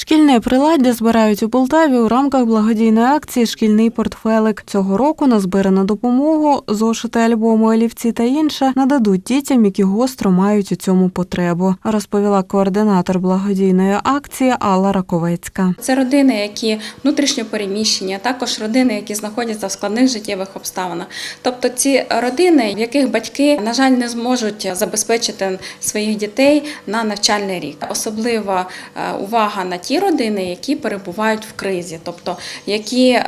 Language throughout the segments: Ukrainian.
Шкільне приладдя збирають у Полтаві у рамках благодійної акції Шкільний портфелик. Цього року на збирану допомогу зошити альбому олівці та інше нададуть дітям, які гостро мають у цьому потребу, розповіла координатор благодійної акції Алла Раковецька. Це родини, які внутрішньо переміщені, а також родини, які знаходяться в складних життєвих обставинах. Тобто ці родини, в яких батьки, на жаль, не зможуть забезпечити своїх дітей на навчальний рік. Особлива е, увага на ті родини, які перебувають в кризі, тобто які е,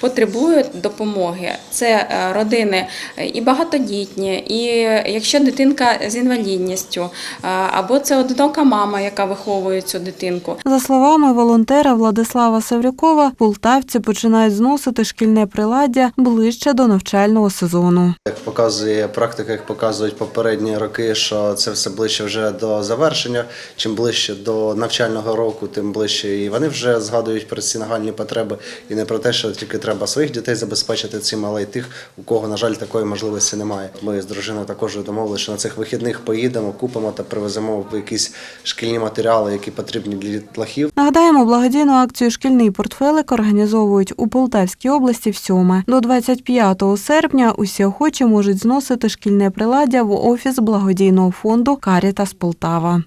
потребують допомоги. Це е, родини і багатодітні, і якщо дитинка з інвалідністю, е, або це одинока мама, яка виховує цю дитинку. За словами волонтера Владислава Саврюкова, полтавці починають зносити шкільне приладдя ближче до навчального сезону. Як показує практика, як показують попередні роки, що це все ближче вже до завершення. Чим ближче до навчального року, тим ближче і вони вже згадують про ці нагальні потреби і не про те, що тільки треба своїх дітей забезпечити цим, але й тих, у кого, на жаль, такої можливості немає. Ми з дружиною також домовилися, що на цих вихідних поїдемо, купимо та привеземо якісь шкільні матеріали, які потрібні для дітлахів. Нагадаємо, благодійну акцію Шкільний портфелик організовують у Полтавській області всьоме. До 25 серпня усі охочі можуть зносити шкільне приладдя в офіс благодійного фонду Карітас Полтава.